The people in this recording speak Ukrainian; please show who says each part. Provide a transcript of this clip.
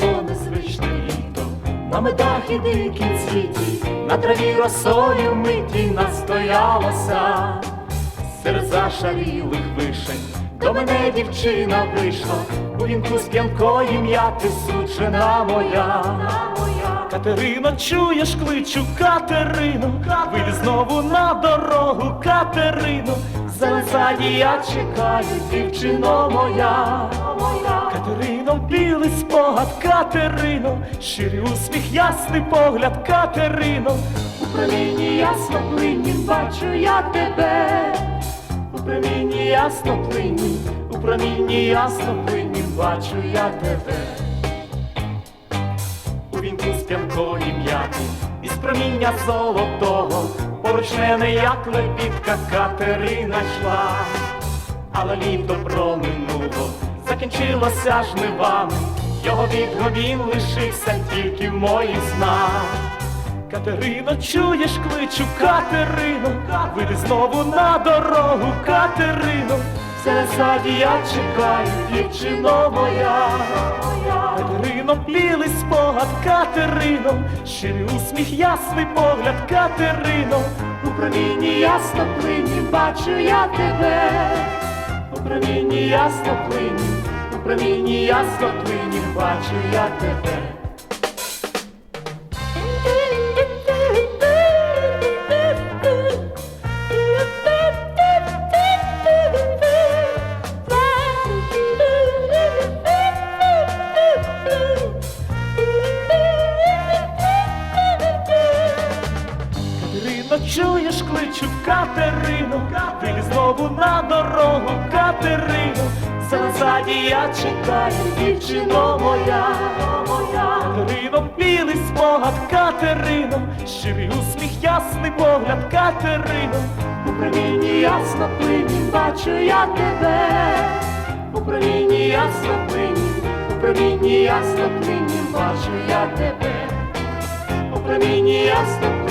Speaker 1: було незвичне літо, на медах і дикім світі, на траві росою миті настоялося, серед зашарілих вишень, до мене дівчина вийшла, у вінку з п'янкої м'яти сучена моя.
Speaker 2: Катерино, чуєш, кличу Катерино, вийди знову на дорогу, Катерино,
Speaker 1: Залезаді я чекаю, дівчино моя,
Speaker 2: Катерино, білий спогад, Катерино, щирий усміх, ясний погляд, Катерино,
Speaker 1: у промінні ясно плинні бачу я тебе, у промінні ясно плинні, у промінні ясно плинні бачу я тебе. Із проміння золотого, поруч мене, як лебідка Катерина йшла, але літо проминуло, закінчилося жнивами, його відговін лишився тільки в моїх снах.
Speaker 2: Катерино, чуєш, кличу Катерино, вийди знову на дорогу, Катерино,
Speaker 1: Ззаді я чекаю, дівчино моя,
Speaker 2: білий спогад, Катерино, щирий усміх, ясний погляд, Катерино,
Speaker 1: у промінні ясно плині бачу я тебе, у промінні ясно плині, у промінні ясно плині бачу я тебе.
Speaker 2: Катерино, чуєш, кличу Катерино, вийди знову на дорогу, Катерино,
Speaker 1: Ззаді я чекаю, дівчино моя, моя.
Speaker 2: Катерино, білий спогад, Катерино, щирий усміх, ясний погляд, Катерино,
Speaker 1: У промінні ясно плині бачу я тебе, у промінні ясно плині, у промінні ясно плині бачу я тебе, у промінні ясно